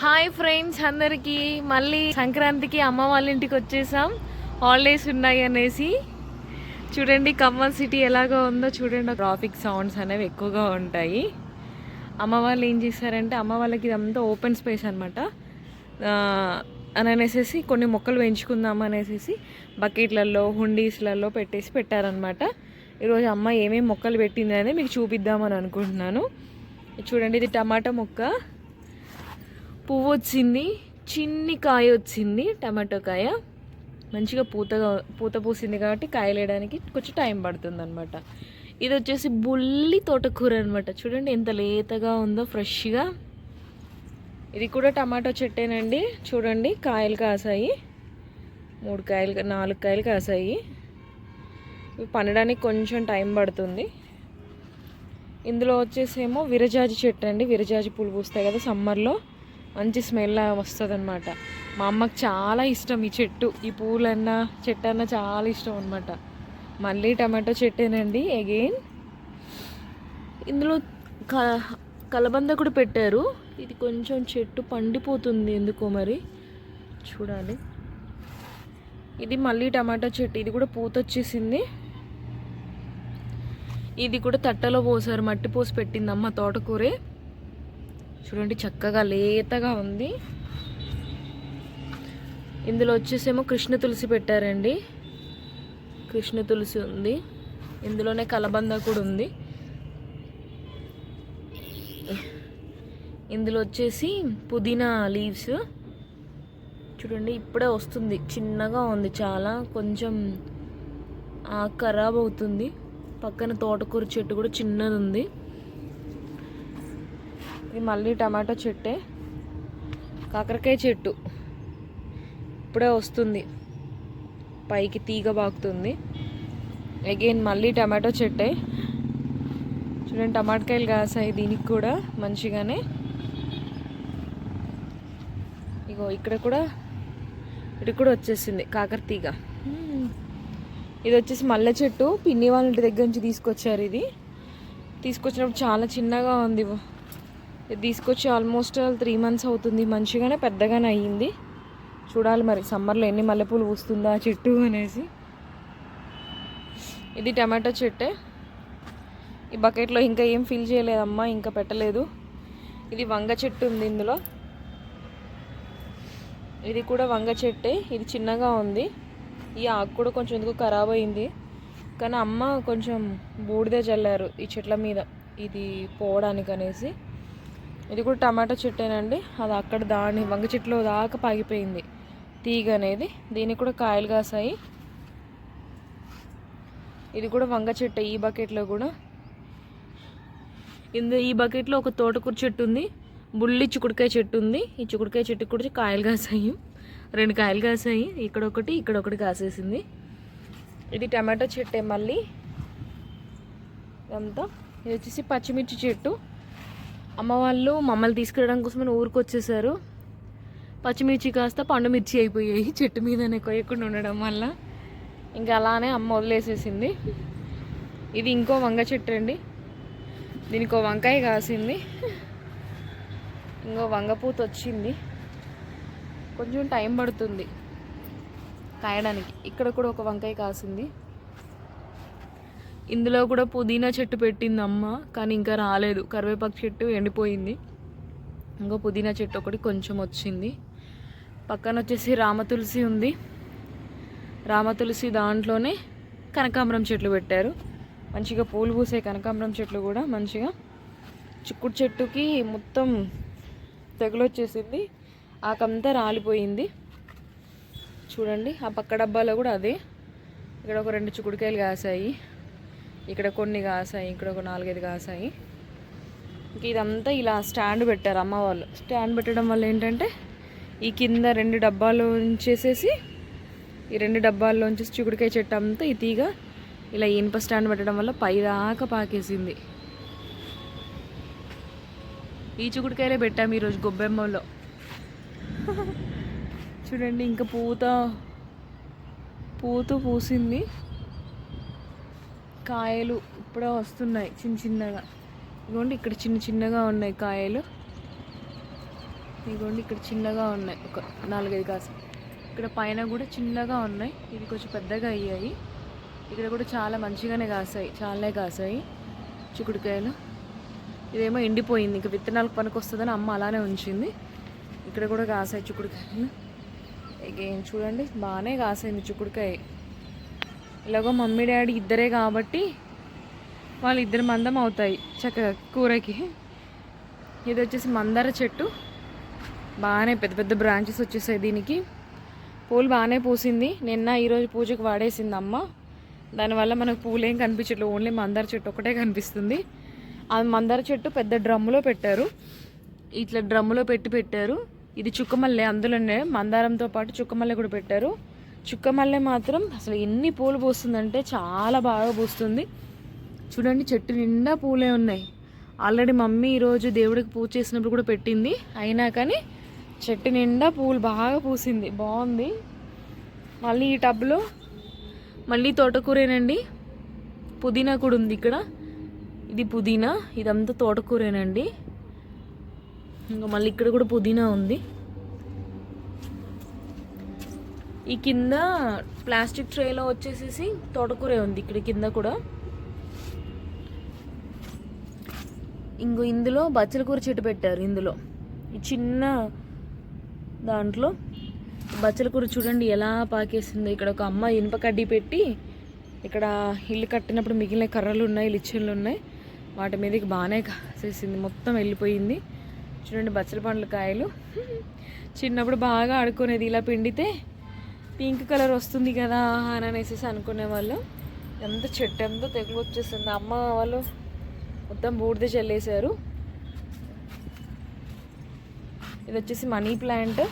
Hi friends అందరికీ. మళ్ళీ సంక్రాంతికి అమ్మ వాళ్ళ ఇంటికి వచ్చేసాం. హాలిడేస్ ఉన్నాయి అనేసి. చూడండి ఖమ్మం సిటీ ఎలాగో ఉందో చూడండి. ట్రాఫిక్ సౌండ్స్ అనేవి ఎక్కువగా ఉంటాయి. అమ్మ వాళ్ళు ఏం చేశారంటే అమ్మ వాళ్ళకి ఇదంతా ఓపెన్ స్పేస్ అనమాట అని అనేసి కొన్ని మొక్కలు పెంచుకుందాం అనేసి బకెట్లలో హుండీస్లలో పెట్టేసి పెట్టారనమాట ఈరోజు అమ్మ ఏమేమి మొక్కలు పెట్టింది అనేది మీకు చూపిద్దామని అనుకుంటున్నాను. చూడండి ఇది టమాటా మొక్క. పువ్వు వచ్చింది చిన్ని కాయ వచ్చింది టమాటో కాయ. మంచిగా పూతగా పూత పూసింది కాబట్టి కాయలు వేయడానికి కొంచెం టైం పడుతుంది అనమాట ఇది వచ్చేసి బుల్లి తోటకూర అనమాట చూడండి ఎంత లేతగా ఉందో ఫ్రెష్గా. ఇది కూడా టమాటో చెట్టేనండి. చూడండి కాయలు కాసాయి. మూడు కాయలు నాలుగు కాయలు కాసాయి. ఇవి పండడానికి కొంచెం టైం పడుతుంది. ఇందులో వచ్చేసేమో విరజాజి చెట్టు అండి విరజాజి పూలు పూస్తాయి కదా సమ్మర్లో. మంచి స్మెల్ వస్తుంది అనమాట మా అమ్మకి చాలా ఇష్టం ఈ చెట్టు. ఈ పూలన్నా చెట్టు అన్న చాలా ఇష్టం అనమాట మళ్ళీ టమాటో చెట్టేనండి. అగైన్ ఇందులో క కలబంద కూడా పెట్టారు. ఇది కొంచెం చెట్టు పండిపోతుంది ఎందుకో మరి. చూడాలి. ఇది మళ్ళీ టమాటా చెట్టు. ఇది కూడా పూత వచ్చేసింది. ఇది కూడా తట్టలో పోసారు. మట్టి పోసి పెట్టింది అమ్మ తోటకూరే. చూడండి చక్కగా లేతగా ఉంది. ఇందులో వచ్చేసేమో కృష్ణ తులసి పెట్టారండి. కృష్ణ తులసి ఉంది. ఇందులోనే కలబంద కూడా ఉంది. ఇందులో వచ్చేసి పుదీనా లీవ్స్. చూడండి ఇప్పుడే వస్తుంది. చిన్నగా ఉంది చాలా. కొంచెం ఖరాబ్ అవుతుంది. పక్కన తోటకూర చెట్టు కూడా చిన్నది ఉంది. ఇది మళ్ళీ టమాటో చెట్టే. కాకరకాయ చెట్టు. ఇప్పుడే వస్తుంది. పైకి తీగ బాగుతుంది. అగైన్ మళ్ళీ టమాటో చెట్టే. చూడండి టమాటకాయలు కాసాయి దీనికి కూడా మంచిగానే. ఇగో ఇక్కడ కూడా ఇటు కూడా వచ్చేసింది కాకర తీగ. ఇది వచ్చేసి మల్లె చెట్టు. పిన్ని వాళ్ళ ఇంటి దగ్గర నుంచి తీసుకొచ్చారు ఇది. తీసుకొచ్చినప్పుడు చాలా చిన్నగా ఉంది. తీసుకొచ్చి ఆల్మోస్ట్ త్రీ మంత్స్ అవుతుంది. మంచిగానే పెద్దగానే అయ్యింది. చూడాలి మరి సమ్మర్లో ఎన్ని మల్లెపూలు పూస్తుందో ఆ చెట్టు అనేసి. ఇది టమాటో చెట్టే. ఈ బకెట్లో ఇంకా ఏం ఫిల్ చేయలేదమ్మా ఇంకా పెట్టలేదు. ఇది వంగ చెట్టు ఉంది ఇందులో. ఇది కూడా వంగ చెట్టే ఇది చిన్నగా ఉంది. ఈ ఆకు కూడా కొంచెం ఎందుకు ఖరాబ్ అయింది. కానీ అమ్మ కొంచెం బూడిదే చల్లారు ఈ చెట్ల మీద ఇది పోవడానికి అనేసి. ఇది కూడా టమాటా చెట్టేనండి. అది అక్కడ దాని వంగ చెట్టులో దాకా పాగిపోయింది. తీగ అనేది. దీనికి కూడా కాయలు కాసాయి. ఇది కూడా వంగ చెట్టు ఈ బకెట్లో కూడా. ఇందు ఈ బకెట్లో ఒక తోటకూర చెట్టు ఉంది బుల్లి చిక్కుడుకాయ చెట్టు ఉంది ఈ చిక్కుడుకాయ చెట్టు కూడా కాయలు కాసాయి. రెండు కాయలు కాసాయి. ఇక్కడ ఒకటి ఇక్కడ ఒకటి కాసేసింది. ఇది టమాటో చెట్టే మళ్ళీ. ఇదంతా. ఇది వచ్చేసి పచ్చిమిర్చి చెట్టు. అమ్మ వాళ్ళు మమ్మల్ని తీసుకెళ్ళడం కోసం ఊరికి వచ్చేసారు పచ్చిమిర్చి కాస్త పండుమిర్చి అయిపోయాయి చెట్టు మీదనే కొయ్యకుండా ఉండడం వల్ల. ఇంకా అలానే అమ్మ వదిలేసేసింది. ఇది ఇంకో వంగ చెట్టు అండి. దీనికి వంకాయ కాసింది. ఇంకో వంగపూత వచ్చింది. కొంచెం టైం పడుతుంది కాయడానికి. ఇక్కడ కూడా ఒక వంకాయ కాసింది. ఇందులో కూడా పుదీనా చెట్టు పెట్టింది అమ్మ కానీ ఇంకా రాలేదు. కరివేపాకు చెట్టు ఎండిపోయింది. ఇంకా పుదీనా చెట్టు ఒకటి కొంచెం వచ్చింది. పక్కన వచ్చేసి రామ తులసి ఉంది. రామ తులసి దాంట్లోనే కనకాంబరం చెట్లు పెట్టారు. మంచిగా పూలు పూసే కనకాంబరం చెట్లు కూడా మంచిగా. చిక్కుడు చెట్టుకి మొత్తం తెగులు వచ్చేసింది ఆకంతా రాలిపోయింది. చూడండి ఆ పక్క డబ్బాలో కూడా అదే. ఇక్కడ ఒక రెండు చిక్కుడుకాయలు కాసాయి. ఇక్కడ కొన్ని కాసాయి ఇక్కడ ఒక నాలుగైదు కాసాయి. ఇంక ఇదంతా ఇలా స్టాండ్ పెట్టారు అమ్మ వాళ్ళు. స్టాండ్ పెట్టడం వల్ల ఏంటంటే ఈ కింద రెండు డబ్బాలు ఉంచేసేసి ఈ రెండు డబ్బాల్లోంచి చిగుడుకాయ చెట్టు అంతా ఈ తీగ ఇలా ఇనుప స్టాండ్ పెట్టడం వల్ల పైదాకా పాకేసింది. ఈ చిగుడుకాయలే పెట్టాము ఈరోజు గొబ్బెమ్మలో. చూడండి ఇంకా పూత పూత పూసింది. కాయలు ఇప్పుడే వస్తున్నాయి చిన్న చిన్నగా. ఇదిగోండి ఇక్కడ చిన్న చిన్నగా ఉన్నాయి కాయలు. ఇదిగోండి ఇక్కడ చిన్నగా ఉన్నాయి. ఒక నాలుగైదు కాసు. ఇక్కడ పైన కూడా చిన్నగా ఉన్నాయి. ఇవి కొంచెం పెద్దగా అయ్యాయి. ఇక్కడ కూడా చాలా మంచిగానే కాసాయి. చాలానే కాసాయి చిక్కుడుకాయలు. ఇదేమో ఎండిపోయింది. ఇంకా విత్తనాలకు పనికి వస్తుందని అమ్మ అలానే ఉంచింది. ఇక్కడ కూడా కాసాయి చిక్కుడుకాయలు. ఏం చూడండి బాగానే కాసాయింది చిక్కుడుకాయ. ఇలాగో మమ్మీ డాడీ ఇద్దరే కాబట్టి వాళ్ళు ఇద్దరు మందం అవుతాయి చక్కగా కూరకి. ఇది వచ్చేసి మందార చెట్టు. బాగానే పెద్ద పెద్ద బ్రాంచెస్ వచ్చేసాయి దీనికి. పూలు బాగానే పూసింది. నిన్న ఈరోజు పూజకు వాడేసింది అమ్మ. దానివల్ల మనకు పూలు ఏం కనిపించట్లేదు. ఓన్లీ మందార చెట్టు ఒకటే కనిపిస్తుంది. ఆ మందార చెట్టు పెద్ద డ్రమ్ములో పెట్టారు. ఇట్లా డ్రమ్ములో పెట్టి పెట్టారు. ఇది చుక్కమల్లె. అందులోనే మందారంతో పాటు చుక్కమల్లె కూడా పెట్టారు. చుక్క మల్లె మాత్రం అసలు ఎన్ని పూలు పూస్తుందంటే చాలా బాగా పూస్తుంది. చూడండి చెట్టు నిండా పూలే ఉన్నాయి. ఆల్రెడీ మమ్మీ ఈరోజు దేవుడికి పూజ చేసినప్పుడు కూడా పెట్టింది. అయినా కానీ చెట్టు నిండా పూలు బాగా పూసింది. బాగుంది. మళ్ళీ ఈ టబ్లో మళ్ళీ తోటకూరేనండి. పుదీనా కూడా ఉంది ఇక్కడ. ఇది పుదీనా ఇదంతా తోటకూరేనండి. ఇంకా మళ్ళీ ఇక్కడ కూడా పుదీనా ఉంది. ఈ కింద ప్లాస్టిక్ ట్రేలో వచ్చేసేసి తోటకూరే ఉంది ఇక్కడ కింద కూడా. ఇంకో ఇందులో బచ్చల కూర చెట్టు పెట్టారు ఇందులో. ఈ చిన్న దాంట్లో బచ్చల కూర చూడండి ఎలా పాకేసిందో. ఇక్కడ ఒక అమ్మ ఇనుప కడ్డీ పెట్టి ఇక్కడ ఇల్లు కట్టినప్పుడు మిగిలిన కర్రలు ఉన్నాయి లిచ్చన్లు ఉన్నాయి. వాటి మీదకి బాగానే కాసేసింది. మొత్తం వెళ్ళిపోయింది. చూడండి బచ్చల పండ్ల కాయలు. చిన్నప్పుడు బాగా ఆడుకునేది. ఇలా పిండితే పింక్ కలర్ వస్తుంది కదా అని అనేసి అనుకునే వాళ్ళు. ఎంత చెట్టు ఎంత తెగులు వచ్చేస్తుంది అమ్మ వాళ్ళు మొత్తం బూడిద చల్లేశారు. ఇది వచ్చేసి మనీ ప్లాంట్.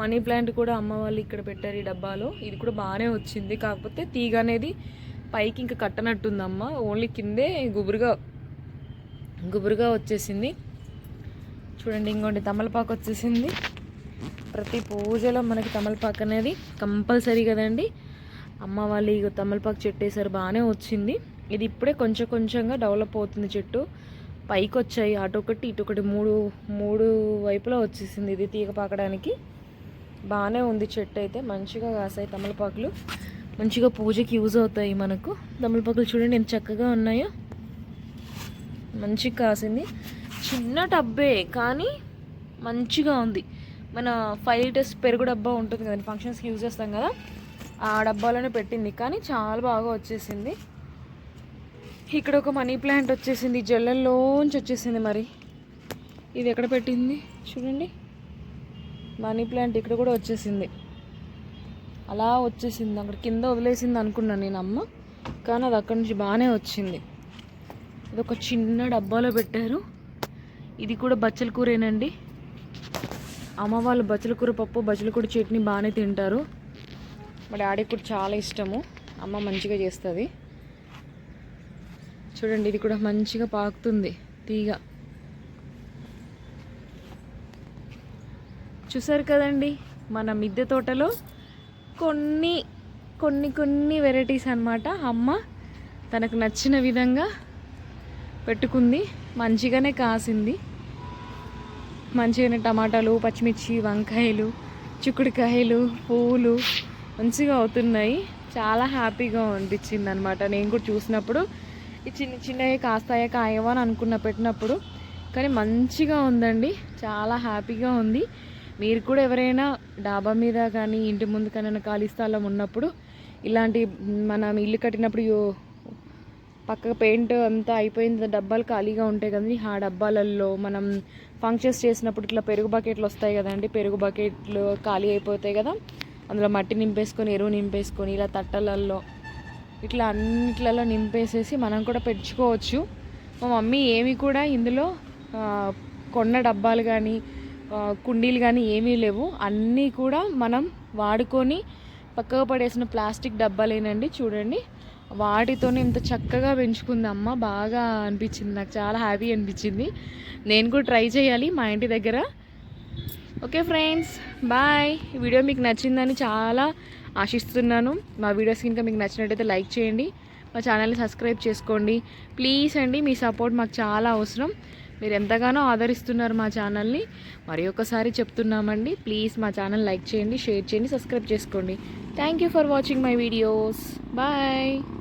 మనీ ప్లాంట్ కూడా అమ్మ వాళ్ళు ఇక్కడ పెట్టారు ఈ డబ్బాలో. ఇది కూడా బాగానే వచ్చింది. కాకపోతే తీగ అనేది పైకి ఇంకా కట్టనట్టుంది అమ్మ ఓన్లీ కిందే గుబురుగా గుబురుగా వచ్చేసింది. చూడండి ఇంకోటి తమలపాకు వచ్చేసింది. ప్రతి పూజలో మనకి తమలపాకు అనేది కంపల్సరీ కదండి. అమ్మ వాళ్ళు ఇక తమలపాకు చెట్టు వేసారు బాగానే వచ్చింది. ఇది ఇప్పుడే కొంచెం కొంచెంగా డెవలప్ అవుతుంది చెట్టు. పైకి వచ్చాయి అటు ఒకటి ఇటు ఒకటి మూడు మూడు వైపులా వచ్చేసింది ఇది తీగ పాకడానికి. బాగానే ఉంది చెట్టు అయితే మంచిగా కాసాయి తమలపాకులు. మంచిగా పూజకి యూజ్ అవుతాయి మనకు. తమలపాకులు చూడండి ఎంత చక్కగా ఉన్నాయో. మంచిగా కాసింది. చిన్న టబ్బే కానీ మంచిగా ఉంది. మన ఫైవ్ లీటర్స్ పెరుగు డబ్బా ఉంటుంది కదండి ఫంక్షన్స్కి యూజ్ చేస్తాం కదా ఆ డబ్బాలోనే పెట్టింది. కానీ చాలా బాగా వచ్చేసింది. ఇక్కడ ఒక మనీ ప్లాంట్ వచ్చేసింది జల్లల్లోంచి వచ్చేసింది మరి. ఇది ఎక్కడ పెట్టింది? చూడండి. మనీ ప్లాంట్ ఇక్కడ కూడా వచ్చేసింది. అలా వచ్చేసింది. అక్కడ కింద వదిలేసింది అనుకున్నాను నేను అమ్మ. కానీ అది అక్కడి నుంచి బాగానే వచ్చింది. ఇది ఒక చిన్న డబ్బాలో పెట్టారు. ఇది కూడా బచ్చల కూరేనండి. అమ్మ వాళ్ళు బచ్చల కూర పప్పు బచ్చల కూర చట్నీ బాగానే తింటారు. మా డాడీకి కూడా చాలా ఇష్టము. అమ్మ మంచిగా చేస్తుంది. చూడండి ఇది కూడా మంచిగా పాకుతుంది తీగ. చూసారు కదండి మన మిద్దె తోటలో కొన్ని కొన్ని కొన్ని వెరైటీస్ అన్నమాట. అమ్మ తనకు నచ్చిన విధంగా పెట్టుకుంది మంచిగానే కాసింది. మంచిగానే టమాటాలు పచ్చిమిర్చి వంకాయలు చిక్కుడుకాయలు పువ్వులు మంచిగా అవుతున్నాయి. చాలా హ్యాపీగా అనిపించింది అనమాట నేను కూడా చూసినప్పుడు ఈ చిన్న చిన్నవి కాస్తాయా కాయవా అని అనుకున్న పెట్టినప్పుడు కానీ మంచిగా ఉందండి. చాలా హ్యాపీగా ఉంది. మీరు కూడా ఎవరైనా డాబా మీద కానీ ఇంటి ముందు కానీ ఖాళీ స్థలం ఉన్నప్పుడు ఇలాంటి మనం ఇల్లు కట్టినప్పుడు పక్క పెయింట్ అంతా అయిపోయింది. డబ్బాలు ఖాళీగా ఉంటాయి కదండి. ఆ డబ్బాలలో మనం ఫంక్షన్స్ చేసినప్పుడు ఇట్లా పెరుగు బకెట్లు వస్తాయి కదండి. పెరుగు బకెట్లు ఖాళీ అయిపోతాయి కదా. అందులో మట్టి నింపేసుకొని ఎరువు నింపేసుకొని ఇలా తట్టలల్లో ఇట్లా అన్నిట్లలో నింపేసేసి మనం కూడా పెంచుకోవచ్చు. మా మమ్మీ ఏమి కూడా ఇందులో కొన్న డబ్బాలు కానీ కుండీలు కానీ ఏమీ లేవు. అన్నీ కూడా మనం వాడుకొని పక్కకు పడేసిన ప్లాస్టిక్ డబ్బాలేనండి. చూడండి. వాటితోనే ఇంత చక్కగా పెంచుకుంది. అమ్మ బాగా అనిపించింది నాకు. చాలా హ్యాపీ అనిపించింది. నేను కూడా ట్రై చేయాలి మా ఇంటి దగ్గర. Okay friends bye. వీడియో మీకు నచ్చిందని చాలా ఆశిస్తున్నాను. మా వీడియోస్ కనుక మీకు నచ్చినట్టయితే లైక్ చేయండి. మా ఛానల్ని సబ్స్క్రైబ్ చేసుకోండి. ప్లీజ్ అండి మీ సపోర్ట్ మాకు చాలా అవసరం. మీరు ఎంతగానో ఆదరిస్తున్నారు మా ఛానల్ని. మరి ఒకసారి చెప్తున్నామండి ప్లీజ్ మా ఛానల్ లైక్ చేయండి షేర్ చేయండి సబ్స్క్రైబ్ చేసుకోండి. Thank you for watching my videos. Bye.